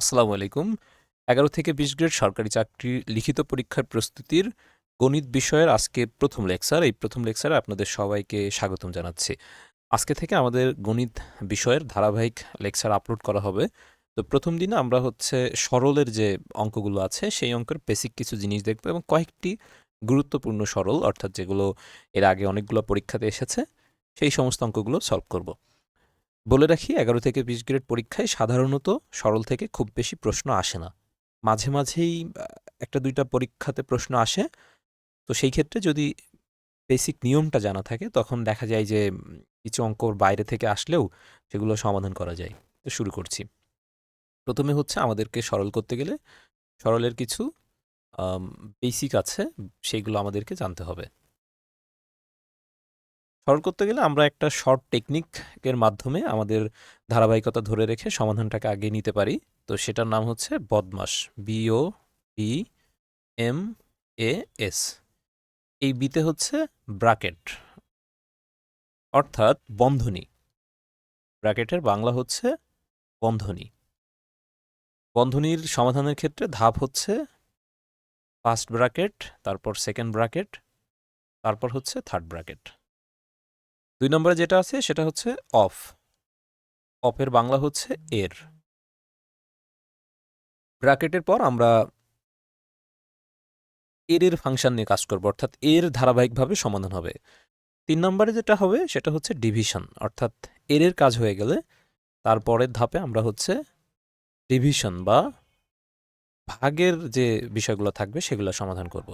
আসসালামু আলাইকুম। এগারো থেকে বিশ গ্রেড সরকারি চাকরির লিখিত পরীক্ষার প্রস্তুতির গণিত বিষয়ের আজকে প্রথম লেকচার। এই প্রথম লেকচারে আপনাদের সবাইকে স্বাগতম জানাচ্ছি। আজকে থেকে আমাদের গণিত বিষয়ের ধারাবাহিক লেকচার আপলোড করা হবে। তো প্রথম দিনে আমরা হচ্ছে সরলের যে অঙ্কগুলো আছে, সেই অঙ্কের বেসিক কিছু জিনিস দেখব এবং কয়েকটি গুরুত্বপূর্ণ সরল, অর্থাৎ যেগুলো এর আগে অনেকগুলো পরীক্ষাতে এসেছে, সেই সমস্ত অঙ্কগুলো সলভ করব। বলে রাখি, এগারো থেকে বিশ গ্রেড পরীক্ষায় সাধারণত সরল থেকে খুব বেশি প্রশ্ন আসে না। মাঝে মাঝেই একটা দুইটা পরীক্ষাতে প্রশ্ন আসে। তো সেই ক্ষেত্রে যদি বেসিক নিয়মটা জানা থাকে, তখন দেখা যায় যে কিছু অঙ্ক বাইরে থেকে আসলেও সেগুলো সমাধান করা যায়। তো শুরু করছি। প্রথমে হচ্ছে আমাদেরকে সরল করতে গেলে, সরলের কিছু বেসিক আছে সেইগুলো আমাদেরকে জানতে হবে। সরল করতে গেলে আমরা একটা শর্ট টেকনিকের মাধ্যমে আমাদের ধারাবাহিকতা ধরে রেখে সমাধানটাকে আগে নিতে পারি। তো সেটার নাম হচ্ছে BODMAS B O B M A S এই বিতে হচ্ছে ব্রাকেট অর্থাৎ বন্ধনী। ব্র্যাকেটের বাংলা হচ্ছে বন্ধনী। বন্ধনীর সমাধানের ক্ষেত্রে ধাপ হচ্ছে ফার্স্ট ব্র্যাকেট তারপর সেকেন্ড ব্র্যাকেট তারপর হচ্ছে থার্ড ব্র্যাকেট দুই নম্বরে যেটা আছে সেটা হচ্ছে অফ। অফের বাংলা হচ্ছে এর। ব্র্যাকেটের পর আমরা এর এর ফাংশন নিয়ে কাজ করব, অর্থাৎ এর ধারাবাহিকভাবে সমাধান হবে। তিন নম্বরে যেটা হবে সেটা হচ্ছে ডিভিশন, অর্থাৎ এর এর কাজ হয়ে গেলে তারপরের ধাপে আমরা হচ্ছে ডিভিশন বা ভাগের যে বিষয়গুলো থাকবে সেগুলো সমাধান করব।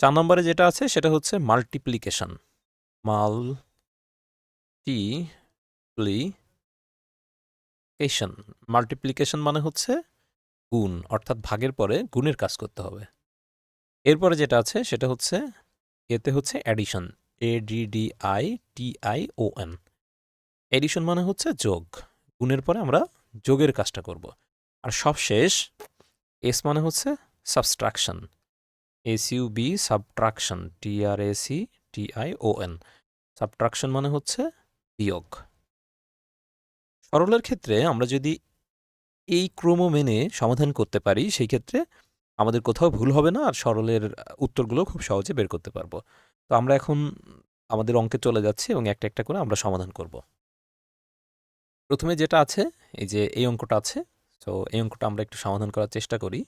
চার নম্বরে যেটা আছে সেটা হচ্ছে মাল্টিপ্লিকেশন। মাল টি প্লিকেশন মাল্টিপ্লিকেশন মানে হচ্ছে গুণ, অর্থাৎ ভাগের পরে গুণের কাজ করতে হবে। এরপরে যেটা আছে সেটা হচ্ছে, এতে হচ্ছে addition A D D I T I O N addition মানে হচ্ছে যোগ, গুণের পরে আমরা যোগের কাজটা করব। আর সবশেষ এস মানে হচ্ছে subtraction S U B subtraction T R A C T I O N subtraction মানে হচ্ছে বিয়োগ। সরলের ক্ষেত্রে আমরা যদি এই ক্রম মেনে সমাধান করতে পারি, সেই ক্ষেত্রে আমাদের কোথাও ভুল হবে না, আর সরলের উত্তরগুলো খুব সহজে বের করতে পারব। তো আমরা এখন আমাদের অঙ্কে চলে যাচ্ছি এবং একটা একটা করে আমরা সমাধান করব। প্রথমে যেটা আছে, এই যে এই অঙ্কটা আছে তো এই অঙ্কটা আমরা একটু সমাধান করার চেষ্টা করি।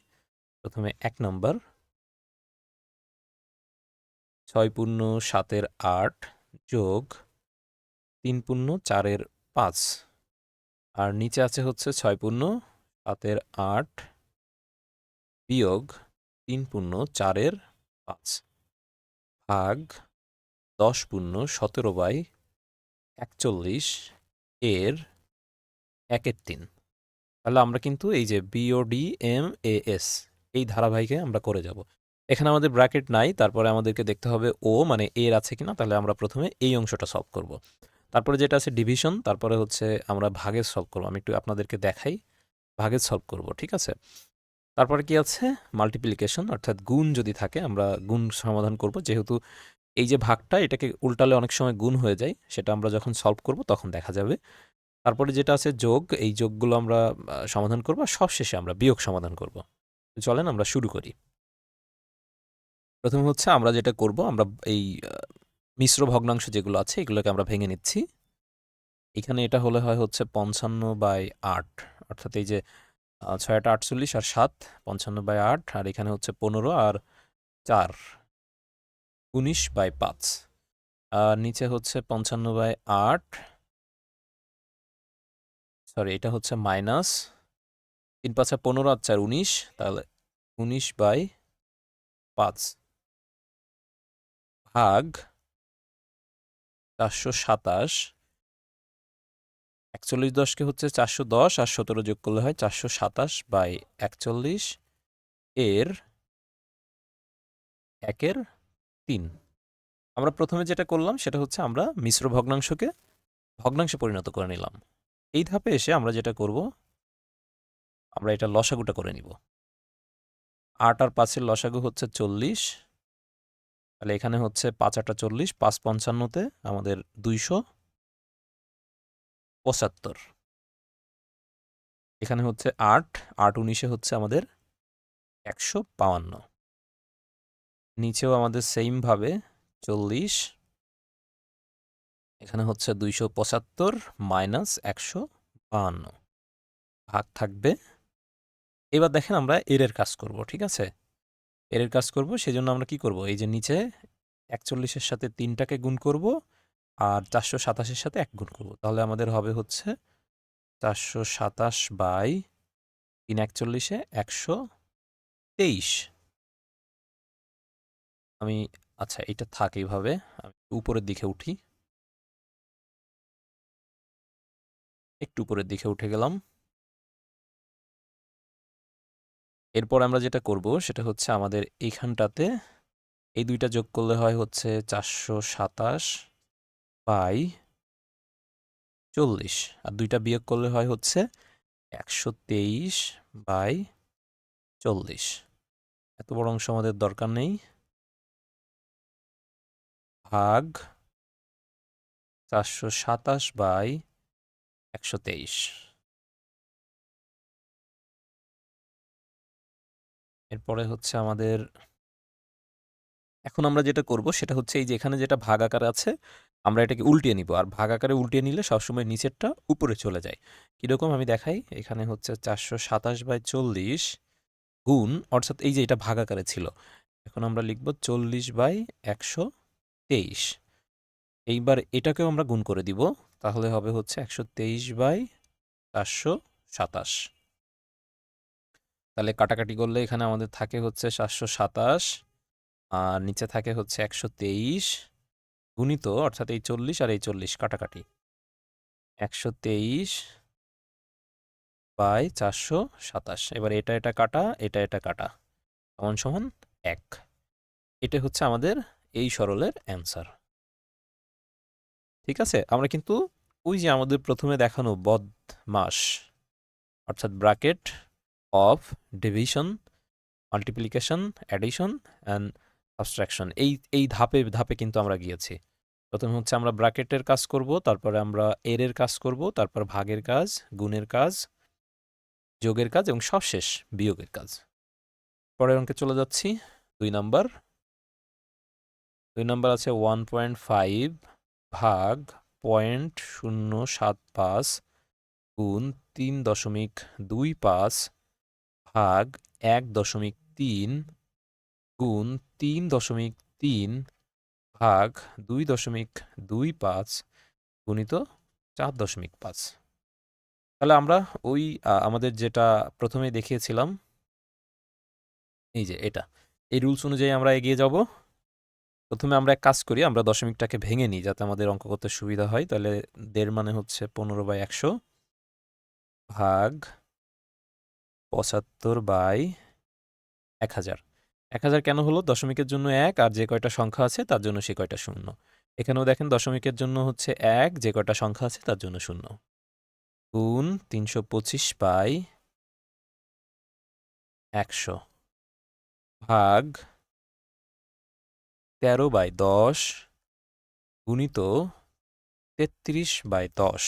প্রথমে এক নম্বর ছয় পূর্ণ সাতের আট যোগ তিন পূর্ণ চারের পাঁচ। আর নিচে আছে হচ্ছে ছয় পূর্ণ সাতের আট বিয়োগ তিন পূর্ণ চারের পাঁচ। ভাগ দশ পূর্ণ সতেরো বাই একচল্লিশ এর একের তিন। তাহলে আমরা কিন্তু এই যে বিওডি এম এ এস এই ধারাবাহিকে আমরা করে যাব। এখানে আমাদের ব্র্যাকেট নাই, তারপরে আমাদেরকে দেখতে হবে ও মানে এর আছে কিনা, তাহলে আমরা প্রথমে এই অংশটা সলভ করব। তারপরে যেটা আছে ডিভিশন তারপরে হচ্ছে আমরা ভাগের সলভ করব। আমি একটু আপনাদেরকে দেখাই, ভাগের সলভ করব, ঠিক আছে? তারপরে কি আছে? মাল্টিপ্লিকেশন অর্থাৎ গুণ যদি থাকে, আমরা গুণ সমাধান করব। যেহেতু এই যে ভাগটা, এটাকে উল্টালে অনেক সময় গুণ হয়ে যায়, সেটা আমরা যখন সলভ করব, তখন দেখা যাবে। তারপরে যেটা আছে যোগ, এই যোগগুলো আমরা সমাধান করব সবশেষে আমরা বিয়োগ সমাধান করব। চলেন আমরা শুরু করি। প্রথমে হচ্ছে আমরা যেটা করব আমরা এই মিশ্র ভগ্নাংশ যেগুলো আছে এগুলোকে আমরা ভেঙে নিচ্ছি। এখানে এটা হলে হয় হচ্ছে পঞ্চান্ন বাই আট অর্থাৎ এই যে আহ, ছয় আট আটচল্লিশ আর সাত পঞ্চান্ন বাই আট আর এখানে হচ্ছে পনেরো আর চার উনিশ বাই পাঁচ। আর নিচে হচ্ছে পঞ্চান্ন বাই আট সরি এটা হচ্ছে মাইনাস তিন পাঁচা পনেরো আর চার উনিশ তাহলে উনিশ বাই পাঁচ। ভাগ চারশো সাতাশ। একচল্লিশ দশকে হচ্ছে চারশো দশ আর সতেরো যোগ করলে হয় চারশো সাতাশ বাই একচল্লিশ। এর একের তিন। আমরা প্রথমে যেটা করলাম সেটা হচ্ছে আমরা মিশ্র ভগ্নাংশকে ভগ্নাংশে পরিণত করে নিলাম। এই ধাপে এসে আমরা যেটা করব, আমরা এটা লসাগুটা করে নিব। আট আর পাঁচের লসাগু হচ্ছে চল্লিশ। তাহলে এখানে হচ্ছে পাঁচ আটা চল্লিশ, পাঁচ পঞ্চান্নতে আমাদের দুইশো পঁচাত্তর। এখানে হচ্ছে আট আট উনিশে হচ্ছে আমাদের একশো বাউান্ন নিচেও আমাদের সেমভাবে চল্লিশ, এখানে হচ্ছে দুইশো পঁচাত্তর মাইনাস একশো বাহান্ন ভাগ থাকবে। এবার দেখেন আমরা এরের কাজ করব, ঠিক আছে? এরের কাজ করব, সেজন্য আমরা কি করব? এই যে নিচে একচল্লিশের সাথে তিনটাকে গুণ করব আর চারশো সাতাশের সাথে এক গুণ করব। তাহলে আমাদের হবে হচ্ছে চারশো সাতাশ বাই তিন একচল্লিশে একশো তেইশ। আমি আচ্ছা এটা থাক এইভাবে, আমি উপরের দিকে উঠি। একটু উপরের দিকে উঠে গেলাম। এরপর আমরা যেটা করব সেটা হচ্ছে আমাদের এইখানটাতে এই দুইটা যোগ করলে হয় হচ্ছে চারশো সাতাশ বাই চল্লিশ। আর দুইটা বিয়োগ করলে হয় হচ্ছে একশো তেইশ বাই চল্লিশ। এত বড় অংশ আমাদের দরকার নেই। ভাগ চারশো সাতাশ বাই একশো তেইশ। এরপরে হচ্ছে আমাদের এখন আমরা যেটা করব সেটা হচ্ছে এই যে এখানে যেটা ভাগ আকার আছে, আমরা এটাকে উল্টিয়ে নিব। আর ভাগ আকারে উল্টিয়ে নিলে সবসময় নিচেরটা উপরে চলে যায়। কীরকম আমি দেখাই, এখানে হচ্ছে চারশো সাতাশ বাই চল্লিশ গুণ, অর্থাৎ এই যে এটা ভাগ আকারে ছিল, এখন আমরা লিখব চল্লিশ বাই একশো তেইশ। এইবার এটাকেও আমরা গুণ করে দিব, তাহলে হবে হচ্ছে একশো তেইশ বাই চারশো সাতাশ। তাহলে কাটাকাটি করলে এখানে আমাদের থাকে হচ্ছে সাতশো সাতাশ, আর নিচে থাকে হচ্ছে একশো তেইশ গুণিত, অর্থাৎ এই চল্লিশ আর এই চল্লিশ কাটাকাটি। একশো তেইশ বাই চারশো সাতাশ। এবার এটা এটা কাটা, এটা এটা কাটা, সমান সমান এক। এটা হচ্ছে আমাদের এই সরলের অ্যান্সার। ঠিক আছে? আমরা কিন্তু ওই যে আমাদের প্রথমে দেখানো বদ মাস অর্থাৎ bracket of division multiplication addition and subtraction এই এই ধাপে ধাপে কিন্তু আমরা গিয়েছি। প্রথমে হচ্ছে আমরা ব্রাকেটের কাজ করব, তারপরে আমরা এরের কাজ করব, তারপর ভাগের কাজ, গুণের কাজ, যোগের কাজ এবং সবশেষ বিয়োগের কাজ। পরের অঙ্কে চলে যাচ্ছি, দুই নাম্বার। দুই নাম্বার আছে ওয়ান পয়েন্ট ফাইভ ভাগ পয়েন্ট শূন্য সাত পাঁচ গুণ তিন দশমিক দুই পাঁচ ভাগ এক দশমিক তিন গুণ তিন দশমিক তিন ভাগ দুই দশমিক দুই পাঁচ গুণিত চার দশমিক পাঁচ। তাহলে আমরা ওই আমাদের যেটা প্রথমে দেখিয়েছিলাম, এই যে এটা, এই রুলস অনুযায়ী আমরা এগিয়ে যাব। প্রথমে আমরা এক কাজ করি, আমরা দশমিকটাকে ভেঙে নিই যাতে আমাদের অঙ্ক করতে সুবিধা হয়। তাহলে দেড় মানে হচ্ছে পনেরো বাই একশো ভাগ পঁচাত্তর বাই এক হাজার। এক হাজার কেন হলো? দশমিকের জন্য এক আর যে কয়টা সংখ্যা আছে তার জন্য সে কয়টা শূন্য। এখানেও দেখেন দশমিকের জন্য হচ্ছে এক, যে কয়টা সংখ্যা আছে তার জন্য শূন্য। গুণ তিনশো পঁচিশ বাই একশো ভাগ তেরো বাই দশ গুণিত তেত্রিশ বাই দশ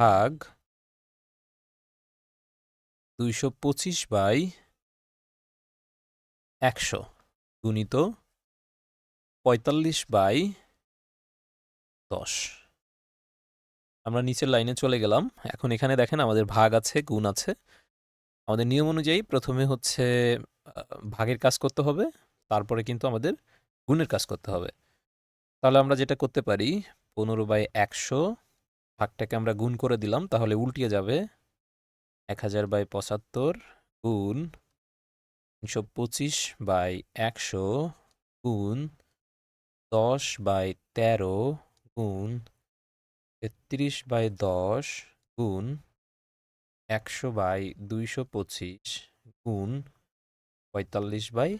ভাগ দুইশো পঁচিশ বাই একশো গুণিত পঁয়তাল্লিশ বাই দশ। আমরা নিচের লাইনে চলে গেলাম। এখন এখানে দেখেন আমাদের ভাগ আছে, গুণ আছে। আমাদের নিয়ম অনুযায়ী প্রথমে হচ্ছে ভাগের কাজ করতে হবে, তারপরে কিন্তু আমাদের গুণের কাজ করতে হবে। তাহলে আমরা যেটা করতে পারি, পনেরো বাই একশো ভাগটাকে আমরা গুণ করে দিলাম, তাহলে উল্টিয়ে যাবে এক হাজার বাই পঁচাত্তর গুণ তিনশো পঁচিশ বাই একশো গুণ দশ বাই তেরো গুণ তেত্রিশ বাই দশ গুণ একশো বাই দুইশো পঁচিশ গুণ পঁয়তাল্লিশ বাই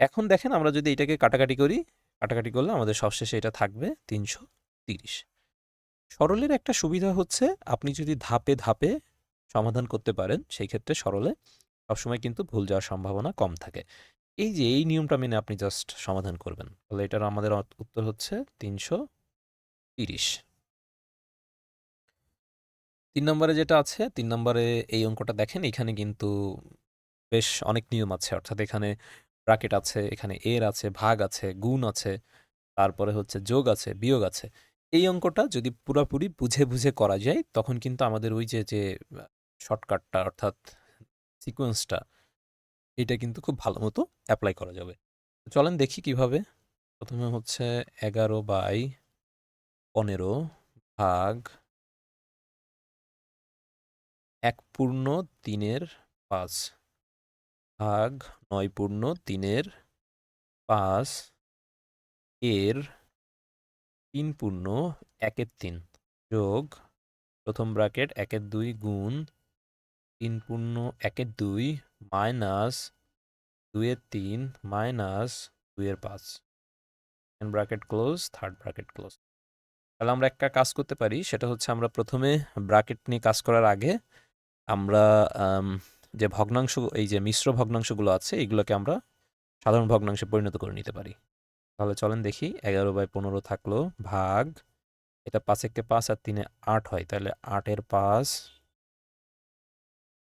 এখন দেখেন আমরা যদি এটাকে কাটাকাটি করি, কাটাকাটি করলে আমাদের সবশেষে এটা থাকবে তিনশো তিরিশ। সরলের একটা সুবিধা হচ্ছে, আপনি যদি ধাপে ধাপে সমাধান করতে পারেন, সেই ক্ষেত্রে সরলে সবসময় কিন্তু ভুল যাওয়ার সম্ভাবনা কম থাকে। এই যে, এই নিয়মটা মেনে আপনি জাস্ট সমাধান করবেন। তাহলে এটার আমাদের উত্তর হচ্ছে তিনশো তিরিশ। তিন নম্বরে যেটা আছে, তিন নম্বরে এই অঙ্কটা দেখেন, এখানে কিন্তু বেশ অনেক নিয়ম আছে। অর্থাৎ এখানে ব্রাকেট আছে, এখানে এর আছে, ভাগ আছে, গুণ আছে, তারপরে হচ্ছে যোগ আছে, বিয়োগ আছে। এই অঙ্কটা যদি পুরাপুরি বুঝে বুঝে করা যায়, তখন কিন্তু আমাদের ওই যে যে শর্টকাটটা অর্থাৎ সিকোয়েন্সটা এটা কিন্তু খুব ভালো মতো অ্যাপ্লাই করা যাবে। চলেন দেখি কীভাবে। প্রথমে হচ্ছে এগারো বাই পনেরো ভাগ এক পূর্ণ তিনের পাঁচ ভাগ নয় পূর্ণ তিনের পাঁচ এর তিন পূর্ণ একের তিন যোগ প্রথম ব্র্যাকেট একের দুই গুণ তিন পূর্ণ একের দুই মাইনাস দুইয়ের তিন মাইনাস দুইয়ের পাঁচ। Bracket close third bracket close তাহলে আমরা একটা কাজ করতে পারি সেটা হচ্ছে আমরা প্রথমে ব্র্যাকেট নিয়ে কাজ করার আগে আমরা আম, যে ভগ্নাংশ এই যে মিশ্র ভগ্নাংশগুলো আছে এগুলোকে আমরা সাধারণ ভগ্নাংশে পরিণত করে নিতে পারি। তাহলে চলেন দেখি, এগারো বাই পনেরো থাকল ভাগ, এটা পাঁচ একে পাঁচ আর তিনে আট হয়, তাহলে আটের পাঁচ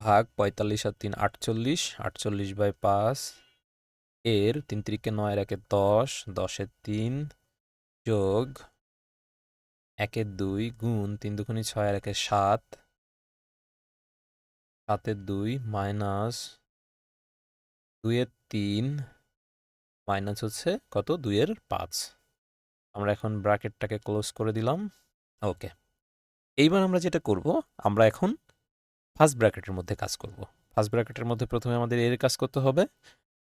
ভাগ পঁয়তাল্লিশ আর তিন আটচল্লিশ আটচল্লিশ বাই পাঁচ এর তিন তিরিকে নয় আর একে দশ দশের তিন যোগ একের দুই গুণ তিন দুগুণি ছয় আর একে সাত সাতের দুই মাইনাস দুইয়ের তিন মাইনাস হচ্ছে কত? দুইয়ের পাঁচ। আমরা এখন ব্র্যাকেটটাকে ক্লোজ করে দিলাম। ওকে এইবার আমরা যেটা করব, আমরা এখন ফার্স্ট ব্র্যাকেটের মধ্যে কাজ করব। ফার্স্ট ব্র্যাকেটের মধ্যে প্রথমে আমাদের এর কাজ করতে হবে।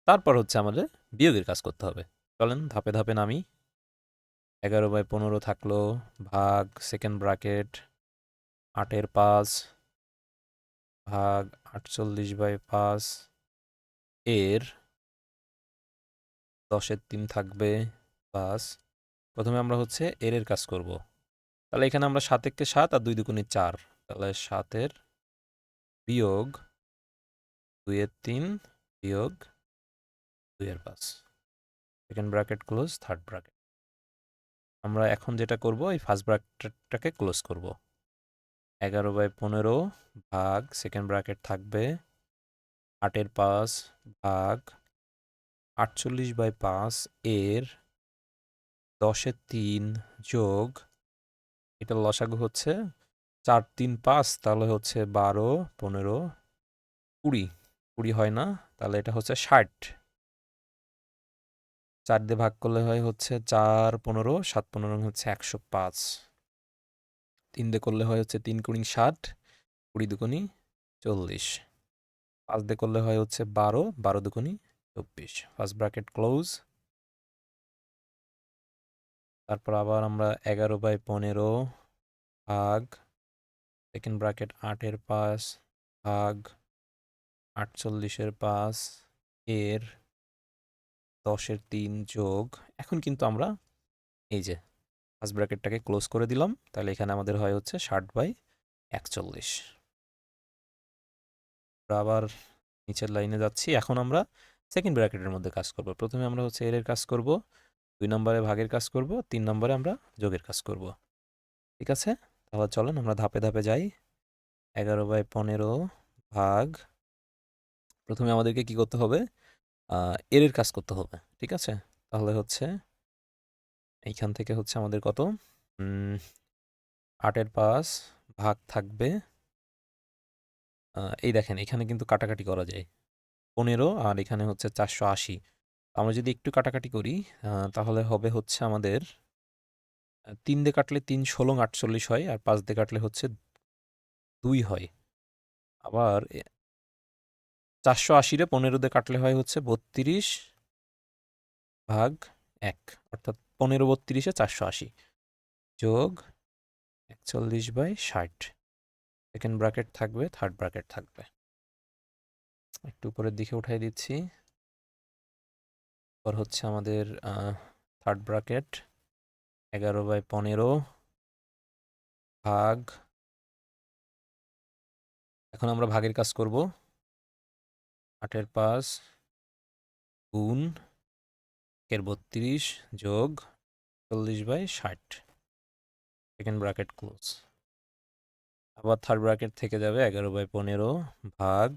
তারপর হচ্ছে আমাদের বিয়োগের কাজ করতে হবে। চলেন ধাপে ধাপে নামি। এগারো বাই পনেরো থাকল, ভাগ সেকেন্ড ব্র্যাকেট আটের পাঁচ, ভাগ আটচল্লিশ বাই পাঁচ, এর দশের তিন থাকবে পাঁচ প্রথমে আমরা হচ্ছে এর এর কাজ করব। তাহলে এখানে আমরা সাত একে সাত আর দুই দুগুণে চার। তাহলে সাতের বিয়োগ দুইয়ের তিন বিয়োগ দুইয়ের পাঁচ। Second bracket close third bracket আমরা এখন যেটা করব, এই ফার্স্ট ব্র্যাকেটটাকে ক্লোজ করব। এগারো বাই পনেরো ভাগ সেকেন্ড ব্র্যাকেট থাকবে আটের পাঁচ ভাগ আটচল্লিশ বাই পাঁচ এর দশের তিন যোগ এটা লসাগু হচ্ছে চার তিন পাঁচ, তাহলে হচ্ছে বারো, পনেরো, কুড়ি। কুড়ি হয় না, তাহলে এটা হচ্ছে ষাট। চার দিয়ে ভাগ করলে হয় হচ্ছে চার পনেরো, সাত পনেরো হচ্ছে একশো পাঁচ। তিন দিয়ে করলে হয় হচ্ছে তিন কুড়ি ষাট, কুড়ি দুকুনি চল্লিশ। পাঁচ দিয়ে করলে হয় হচ্ছে বারো বারো দুকুনি চব্বিশ ফার্স্ট ব্র্যাকেট ক্লোজ তারপর আবার আমরা এগারো বাই পনেরো ভাগ সেকেন্ড ব্র্যাকেট আটের পাঁচ ভাগ, আটচল্লিশের পাঁচ এর দশের তিন যোগ। এখন কিন্তু আমরা এই যে ফার্স্ট ব্র্যাকেটটাকে ক্লোজ করে দিলাম। তাহলে এখানে আমাদের হয় হচ্ছে ষাট বাই একচল্লিশ। আবার নিচের লাইনে যাচ্ছি। এখন আমরা সেকেন্ড ব্র্যাকেটের মধ্যে কাজ করব। প্রথমে আমরা হচ্ছে এর কাজ করব, দুই নম্বরে ভাগের কাজ করব, তিন নম্বরে আমরা যোগের কাজ করব। ঠিক আছে? তাহলে চলেন আমরা ধাপে ধাপে যাই। এগারো বাই পনেরো ভাগ, প্রথমে আমাদেরকে কি করতে হবে? এর কাজ করতে হবে। ঠিক আছে? তাহলে হচ্ছে এইখান থেকে হচ্ছে আমাদের কত? আটের পাঁচ ভাগ থাকবে এই দেখেন এখানে কিন্তু কাটাকাটি করা যায়। পনেরো আর এখানে হচ্ছে চারশো আশি। আমরা যদি একটু কাটাকাটি করি তাহলে হবে হচ্ছে আমাদের তিন দিয়ে কাটলে তিন ষোলো আটচল্লিশ হয় আর পাঁচ দিয়ে কাটলে হচ্ছে দুই হয়। আবার চারশো আশিরে পনেরো দিয়ে কাটলে হয় হচ্ছে বত্রিশ ভাগ এক, অর্থাৎ পনেরো বত্রিশে চারশো আশি যোগ একচল্লিশ বাই ষাট। সেকেন্ড ব্র্যাকেট থাকবে থার্ড ব্র্যাকেট থাকবে। একটু উপরের দিকে উঠাই দিচ্ছি। পর হচ্ছে আমাদের থার্ড ব্র্যাকেট এগারো বাই পনেরো ভাগ। এখন আমরা ভাগের কাজ করব। আটের পাঁচ গুণ একের বত্রিশ যোগ চল্লিশ বাই ষাট। সেকেন্ড ব্র্যাকেট ক্লোজ আবার থার্ড ব্র্যাকেট থেকে যাবে এগারো বাই পনেরো ভাগ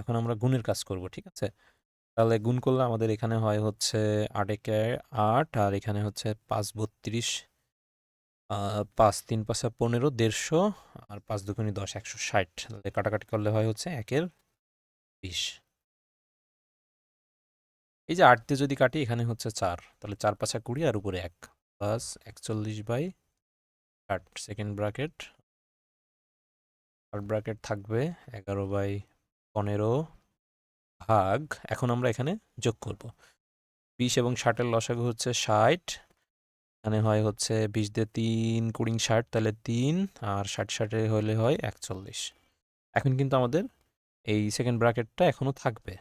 এখন আমরা গুণের কাজ করব, ঠিক আছে? তাহলে গুণ করলে আমাদের এখানে হয় হচ্ছে আট একে আট, আর এখানে হচ্ছে পাঁচ বত্রিশ পাঁচ তিন পাঁচা পনেরো দেড়শো, আর পাঁচ দুগুণি দশ একশো ষাট। তাহলে কাটাকাটি করলে হয় হচ্ছে একের বিশ। এই যে আট দিয়ে যদি কাটি, এখানে হচ্ছে চার। তাহলে চার পাঁচা কুড়ি, আর উপরে এক। প্লাস একচল্লিশ বাই ষাট। সেকেন্ড ব্র্যাকেট, থার্ড ব্র্যাকেট থাকবে এগারো বাই পনেরো ভাগ, এখন আমরা এখানে যোগ করব। বিশ এবং ষাটের লসাগু হচ্ছে ষাট এখানে হয় হচ্ছে বিশ দিয়ে তিন কুড়ি ষাট, তাহলে তিন, আর ষাট ষাটে হলে হয় একচল্লিশ। এখন কিন্তু আমাদের এই সেকেন্ড ব্র্যাকেটটা এখনও থাকবে।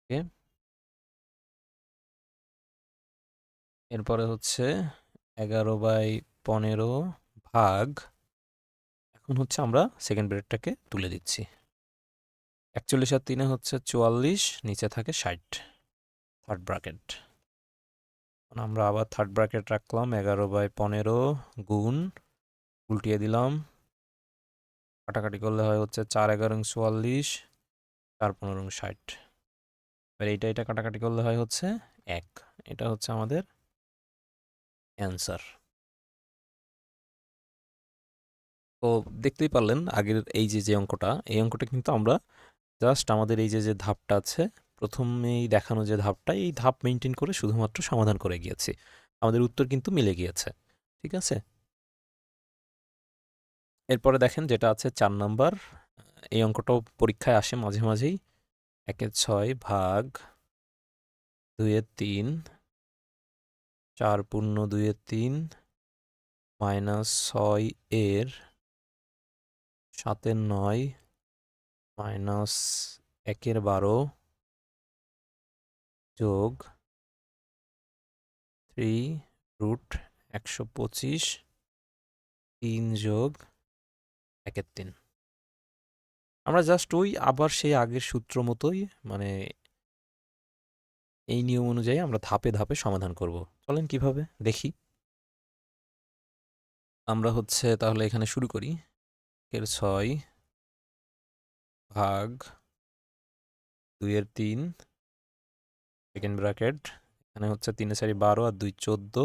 ওকে। এরপরে হচ্ছে এগারো বাই পনেরো ভাগ এখন হচ্ছে আমরা সেকেন্ড ব্র্যাকেটটাকে তুলে দিচ্ছি। একচল্লিশ আর তিনে হচ্ছে চুয়াল্লিশ, নিচে থাকে ষাট থার্ড ব্র্যাকেট আমরা আবার থার্ড ব্র্যাকেট রাখলাম, এগারো বাই পনেরো গুণ, উল্টিয়ে দিলাম। কাটাকাটি করলে হয় হচ্ছে চার, এগারো, চুয়াল্লিশ, চার, পনেরো, ষাট। এবার এইটা এটা কাটাকাটি করলে হয় হচ্ছে এক। এটা হচ্ছে আমাদের অ্যান্সার তো দেখতেই পারলেন আগের এই যে যে অঙ্কটা, এই অঙ্কটা কিন্তু আমরা জাস্ট আমাদের এই যে যে ধাপটা আছে, প্রথমেই দেখানো যে ধাপটা, এই ধাপ মেনটেন করে শুধুমাত্র সমাধান করে গিয়েছি। আমাদের উত্তর কিন্তু মিলে গিয়েছে, ঠিক আছে? এরপরে দেখেন যেটা আছে চার নাম্বার, এই অঙ্কটাও পরীক্ষায় আসে মাঝে মাঝেই। একের ছয় ভাগ দুইয়ের তিন, চার পূর্ণ দুইয়ের তিন, মাইনাস ছয় এর সাতের নয়, মাইনাস একের বারো যোগ থ্রি রুট একশো পঁচিশ, তিন যোগ একের তিন। আমরা জাস্ট ওই আবার সেই আগের সূত্র মতোই মানে এই নিয়ম অনুযায়ী আমরা ধাপে ধাপে সমাধান করব। চলেন কীভাবে? দেখি। আমরা হচ্ছে তাহলে এখানে শুরু করি। এর ছয় ভাগ দুইয়ের তিন সেকেন্ড ব্র্যাকেট এখানে হচ্ছে তিনে চারি বারো আর দুই চোদ্দ।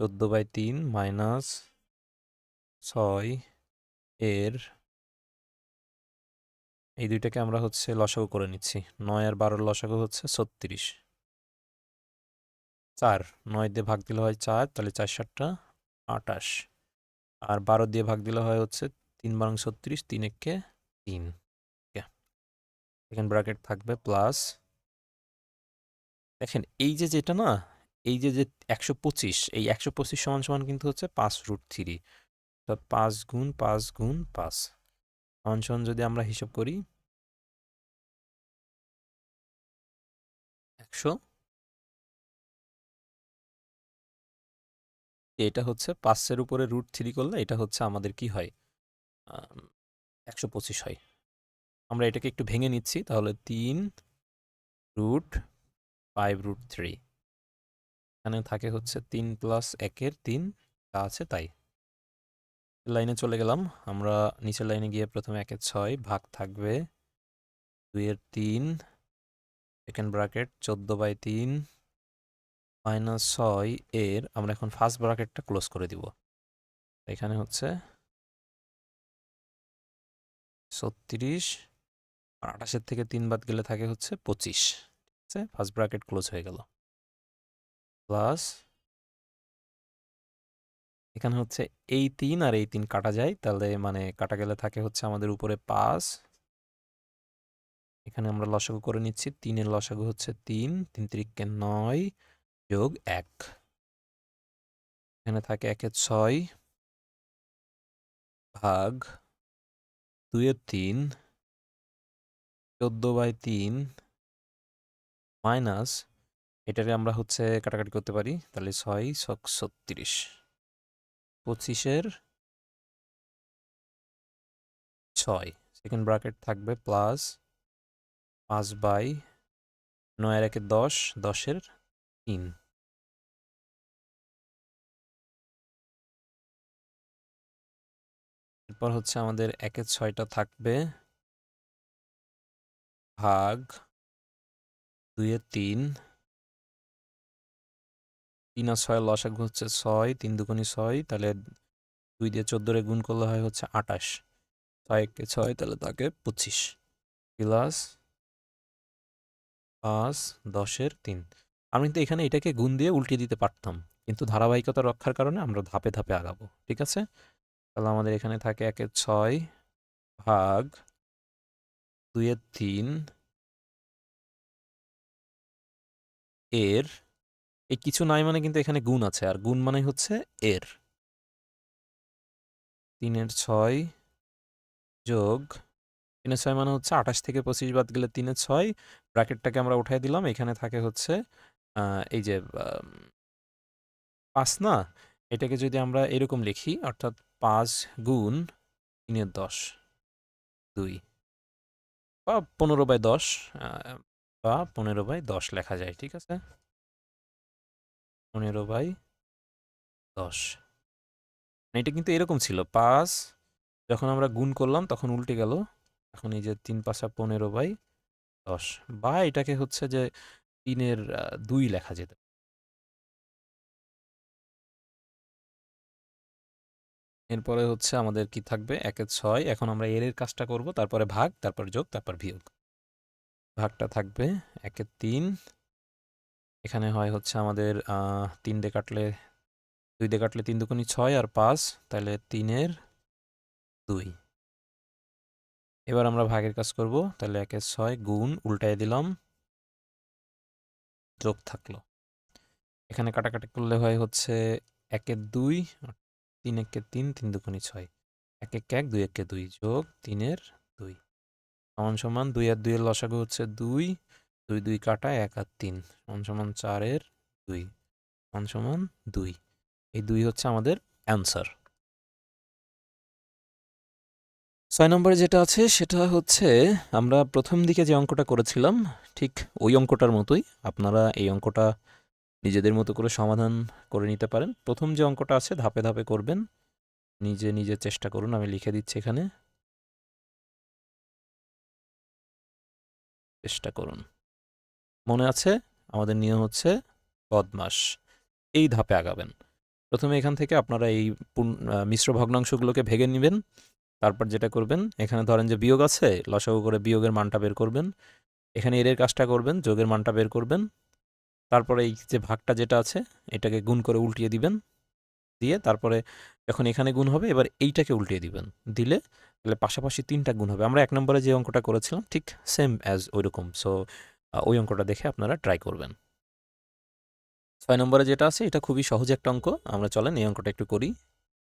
চোদ্দ বাই তিন মাইনাস ছয় এর, এই দুইটাকে আমরা হচ্ছে লসাগু করে নিচ্ছি। নয় আর বারোর লসাগু হচ্ছে ছত্রিশ। চার, নয় দিয়ে ভাগ দিলে হয় চার, তাহলে চার সাতটা আটাশ। আর বারো দিয়ে ভাগ দিলে হয় হচ্ছে তিন বারং ছত্রিশ, তিন একে তিন। সেকেন্ড ব্র্যাকেট থাকবে প্লাস দেখেন এই যে যেটা না, এই যে যে একশো পঁচিশ, এই একশো পঁচিশ সমান সমান কিন্তু হচ্ছে পাঁচ রুট থ্রি অর্থাৎ পাঁচ গুণ পাঁচ গুণ পাঁচ। সমান সমান যদি আমরা হিসাব করি, একশো। এটা হচ্ছে পাঁচের উপরে রুট থ্রি করলে এটা হচ্ছে আমাদের কি হয়? একশো পঁচিশ হয়। আমরা এটাকে একটু ভেঙে নিচ্ছি, তাহলে তিন রুট ফাইভ রুট থ্রি। এখানে থাকে হচ্ছে তিন প্লাস একের তিন, যা আছে তাই। লাইনে চলে গেলাম, আমরা নিচের লাইনে গিয়ে প্রথমে একের ছয় ভাগ থাকবে দুইয়ের তিন সেকেন্ড ব্রাকেট চোদ্দ বাই তিন মাইনাস ছয় এর, আমরা এখন ফার্স্ট ব্রাকেটটা ক্লোজ করে দিব। এখানে হচ্ছে ছত্রিশ আর আঠাশের থেকে তিন বাদ গেলে থাকে হচ্ছে পঁচিশ। ঠিক আছে? ফার্স্ট ব্রাকেট ক্লোজ হয়ে গেল। প্লাস এখানে হচ্ছে এই তিন আর এই তিন কাটা যায়, তাহলে মানে কাটা গেলে থাকে হচ্ছে আমাদের উপরে পাঁচ। এখানে আমরা লসাগু করে নিচ্ছি, তিনের লসাগু হচ্ছে তিন তিন তিরিককে নয় যোগ এক। এখানে থাকে একে ছয় ভাগ দুইয়ের তিন, চোদ্দ বাই তিন মাইনাস এটারে আমরা হচ্ছে কাটাকাটি করতে পারি, তাহলে ছয় ছক ছত্রিশ। পঁচিশের ছয় সেকেন্ড ব্রাকেট থাকবে প্লাস পাঁচ বাই নয়ের একে দশ, দশের তিন। এরপর হচ্ছে আমাদের একের ছয়টা থাকবে। ভাগ দুইয়ের তিন। তিন আর ছয় লসাগু হচ্ছে ছয়, তিন দুগুণি ছয়, তাহলে দুই দিয়ে চোদ্দোরে গুণ করলে হয় হচ্ছে আটাশ। ছয় একে ছয়, তাহলে তাকে পঁচিশ। প্লাস পাঁচ দশের তিন। আমি কিন্তু এখানে এটাকে গুণ দিয়ে উল্টে দিতে পারতাম, কিন্তু ধারাবাহিকতা রক্ষার কারণে আমরা ধাপে ধাপে আগাবো, ঠিক আছে? তাহলে আমাদের এখানে থাকে একের ছয় ভাগ দুইয়ের তিন এর, এই কিছু নাই মানে কিন্তু এখানে গুণ আছে, আর গুণ মানে হচ্ছে এর। তিনের ছয় যোগ, তিনের ছয় মানে হচ্ছে আঠাশ থেকে পঁচিশ বাদ গেলে তিনের ছয়, ব্র্যাকেটটাকে আমরা উঠাই দিলাম, এখানে থাকে হচ্ছে এই যে পাঁচ না? এটাকে যদি আমরা এরকম লিখি, অর্থাৎ পাঁচ গুণ তিনের দশ, দুই, বা পনেরো বাই দশ বা পনেরো বাই দশ লেখা যায়, ঠিক আছে? পনেরো বাই দশ। এটা কিন্তু এরকম ছিল, পাঁচ যখন আমরা গুণ করলাম, তখন উল্টে গেল। এখন এই যে তিন পাঁচা পনেরো বাই দশ, বা এটাকে হচ্ছে যে তিনের দুই লেখা যেতে এরপরে হচ্ছে আমাদের কি থাকবে? একের ছয়। এখন আমরা এর এর কাজটা করব। তারপরে ভাগ, তারপর যোগ, তারপর বিয়োগ। ভাগটা থাকবে একের তিন। এখানে হয় হচ্ছে আমাদের তিন দিয়ে কাটলে, দুই দিয়ে কাটলে তিন দুকুনি ছয় আর পাঁচ, তাহলে তিনের দুই। এবার আমরা ভাগের কাজ করব। তাহলে একের ছয় গুণ উল্টায় দিলাম। যোগ থাকল। এখানে কাটাকাটি করলে হয় হচ্ছে একের দুই তিন একে তিন তিন দুগুণি ছয়। এক এক এক, দুই একে দুই যোগ তিনের দুই। সমান সমান দুই আর দুইয়ের লসাগু হচ্ছে দুই। দুই দুই কাটা এক আর তিন। সমান সমান চারের দুই। সমান সমান দুই। এই দুই হচ্ছে আমাদের অ্যান্সার। ছয় নম্বরে যেটা আছে, সেটা হচ্ছে আমরা প্রথম দিকে যে অঙ্কটা করেছিলাম, ঠিক ওই অঙ্কটার মতোই আপনারা এই অঙ্কটা নিজেদের মতো করে সমাধান করে নিতে পারেন। প্রথম যে অঙ্কটা আছে, ধাপে ধাপে করবেন। নিজে নিজে চেষ্টা করুন, আমি লিখে দিচ্ছি এখানে। চেষ্টা করুন। মনে আছে? আমাদের নিয়ম হচ্ছে বদমাস। এই ধাপে আগাবেন। প্রথমে এখান থেকে আপনারা এই মিশ্র ভগ্নাংশগুলোকে ভেঙে নেবেন। তারপর যেটা করবেন, এখানে ধরেন যে বিয়োগ আছে, লসাগু করে বিয়োগের মানটা বের করবেন। এখানে এর কাজটা করবেন, যোগের মানটা বের করবেন। তারপরে এই যে ভাগটা যেটা আছে, এটাকে গুণ করে উল্টিয়ে দিবেন। দিয়ে তারপরে যখন এখানে গুণ হবে, এবার এইটাকে উল্টিয়ে দিবেন। দিলে তাহলে পাশাপাশি তিনটা গুণ হবে। আমরা এক নম্বরে যে অঙ্কটা করেছিলাম, ঠিক সেম অ্যাজ ওই রকম সো ওই অঙ্কটা দেখে আপনারা ট্রাই করবেন। ছয় নম্বরে যেটা আছে, এটা খুবই সহজ একটা অঙ্ক। আমরা চলেন, এই অঙ্কটা একটু করি।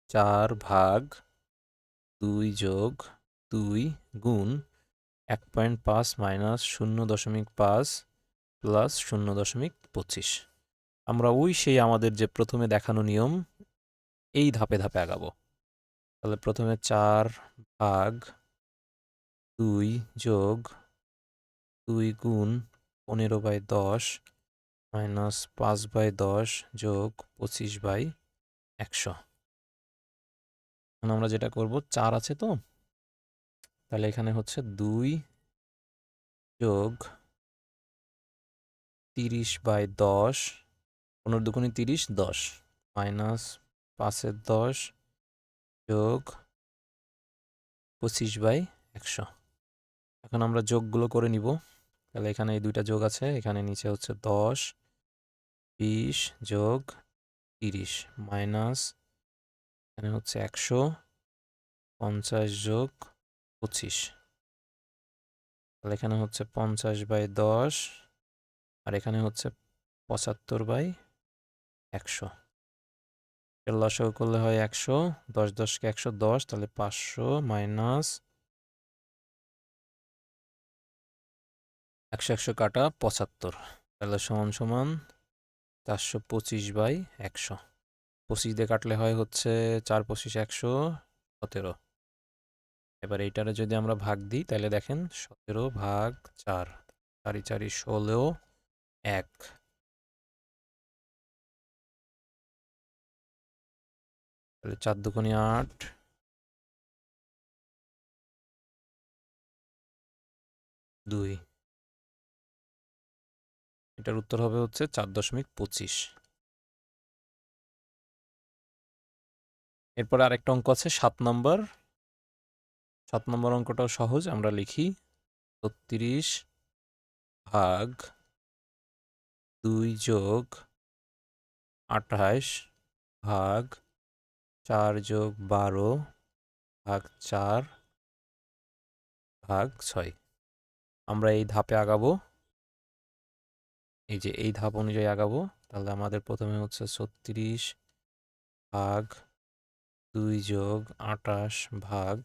চার ভাগ দুই যোগ দুই গুণ এক পয়েন্ট পাঁচ মাইনাস শূন্য দশমিক পাঁচ প্লাস শূন্য দশমিক পঁচিশ। আমরা ওই সেই আমাদের যে প্রথমে দেখানো নিয়ম, এই ধাপে ধাপে আগাবো। তাহলে প্রথমে চার ভাগ দুই যোগ দুই গুণ পনেরো বাই দশ মাইনাস পাঁচ বাই দশ যোগ পঁচিশ বাই একশো। এখন আমরা যেটা করব, চার আছে তো? তাহলে এখানে হচ্ছে দুই যোগ তিরিশ বাই দশ, পনেরো দুগুণে তিরিশ, দশ। মাইনাস পাঁচের দশ যোগ পঁচিশ বাই একশো। এখন আমরা যোগগুলো করে নিব। তাহলে এখানে এই দুইটা যোগ আছে, এখানে নিচে হচ্ছে দশ, বিশ যোগ তিরিশ। মাইনাস এখানে হচ্ছে একশো, পঞ্চাশ যোগ পঁচিশ। তাহলে এখানে হচ্ছে পঞ্চাশ বাই দশ আর এখানে হচ্ছে পঁচাত্তর বাই একশো। এর করলে হয় একশো, দশ দশকে একশো দশ, তাহলে পাঁচশো মাইনাস একশো একশো কাটা পঁচাত্তর। তাহলে সমান সমান চারশো পঁচিশ বাই একশো। পঁচিশ দিয়ে কাটলে হয় হচ্ছে চার পঁচিশ একশো সতেরো। এবার এইটারে যদি আমরা ভাগ দিই, তাহলে দেখেন সতেরো ভাগ চার। চারি চারি ষোলো এক তাহলে চার দুগুণী আট। দুই। এটার উত্তর হবে হচ্ছে চার দশমিক পঁচিশ। এরপরে আরেকটা অঙ্ক আছে, সাত নম্বর। সাত নম্বর অঙ্কটাও সহজ, আমরা লিখি ছত্রিশ ভাগ দুই যোগ আঠাশ ভাগ চার যোগ বারো ভাগ চার ভাগ ছয়। আমরা এই ধাপে আগাবো। এই যে এই ধাপ অনুযায়ী আগাবো, তাহলে আমাদের প্রথমে হচ্ছে ছত্রিশ ভাগ দুই যোগ আটাশ ভাগ,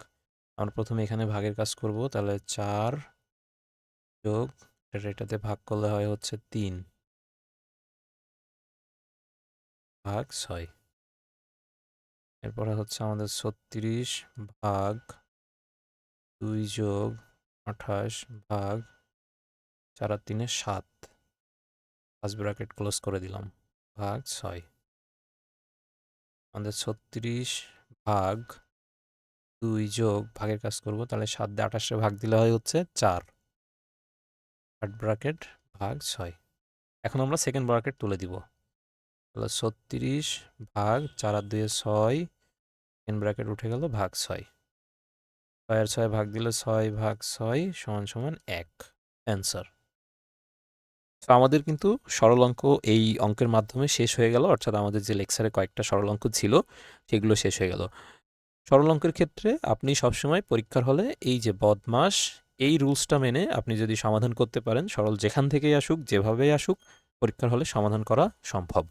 আমরা প্রথমে এখানে ভাগের কাজ করব, তাহলে চার যোগ এটা এটাতে ভাগ করলে হয় হচ্ছে তিন। ভাগ ছয়। এরপরে হচ্ছে আমাদের ছত্রিশ ভাগ দুই যোগ আঠাশ ভাগ চার আর তিনে সাত। পাঁচ ব্র্যাকেট ক্লোজ করে দিলাম, ভাগ ছয়। আমাদের ছত্রিশ ভাগ দুই যোগ ভাগের কাজ করব, তাহলে সাত দিয়ে আঠাশে ভাগ দিলে হয় হচ্ছে চার। আট ব্র্যাকেট ভাগ ছয়। এখন আমরা সেকেন্ড ব্র্যাকেট তুলে দিব। তাহলে ছত্রিশ ভাগ চার আর দুয়ে ছয় সেকেন্ড ব্র্যাকেট উঠে গেল ভাগ ছয়। ছয় আর ছয় ভাগ দিলে ছয় ভাগ ছয় সমান সমান এক। অ্যান্সার তো আমাদের কিন্তু সরল অঙ্ক এই অঙ্কের মাধ্যমে শেষ হয়ে গেল, অর্থাৎ আমাদের যে লেকচারে কয়েকটা সরল অঙ্ক ছিল, সেগুলো শেষ হয়ে গেল। সরল অঙ্কের ক্ষেত্রে আপনি সবসময় পরীক্ষার হলে এই যে বদমাস, এই রুলসটা মেনে আপনি যদি সমাধান করতে পারেন, সরল যেখান থেকেই আসুক, যেভাবেই আসুক, পরীক্ষার হলে সমাধান করা সম্ভব।